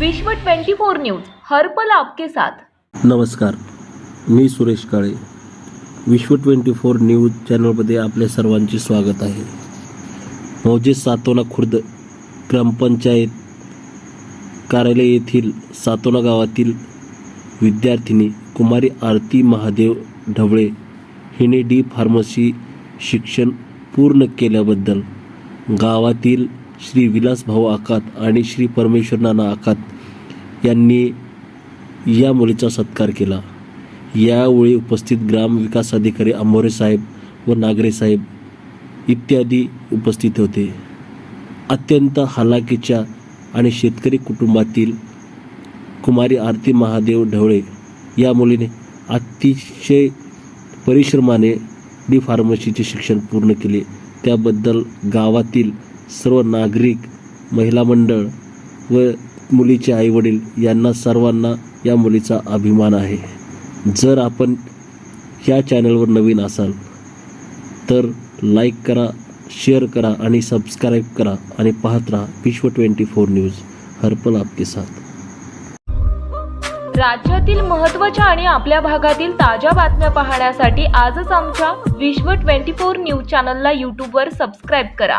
विश्व 24 न्यूज हर्पल आपके साथ. नमस्कार मी सुरेश काळे. विश्व ट्वेंटी फोर न्यूज चॅनलमध्ये आपल्या सर्वांचे स्वागत आहे. मौजे सातोना खुर्द ग्रामपंचायत कार्यालय येथील सातोना गावातील विद्यार्थिनी कुमारी आरती महादेव ढवळे हिने डी फार्मसी शिक्षण पूर्ण केल्याबद्दल गावातील श्री विलासभाऊ आकात आणि श्री परमेश्वर नाना आकात यांनी या मुलीचा सत्कार केला. यावेळी उपस्थित ग्रामविकास अधिकारी आंबोरे साहेब व नागरे साहेब इत्यादी उपस्थित होते. अत्यंत हालाकीच्या आणि शेतकरी कुटुंबातील कुमारी आरती महादेव ढवळे या मुलीने अतिशय परिश्रमाने डी फार्मसीचे शिक्षण पूर्ण केले. त्याबद्दल गावातील सर्व नागरिक महिला मंडळ व मुलीचे आईवडील यांना सर्वांना या मुलीचा अभिमान आहे. जर आपण या चॅनलवर नवीन असाल तर लाईक करा शेअर करा आणि सबस्क्राईब करा आणि पाहत राहा विश्व ट्वेंटी फोर न्यूज. हरपल आपके साथ. राज्यातील महत्त्वाच्या आणि आपल्या भागातील ताज्या बातम्या पाहण्यासाठी आजच आमच्या विश्व 24 न्यूज चॅनलला यूट्यूबवर सबस्क्राईब करा.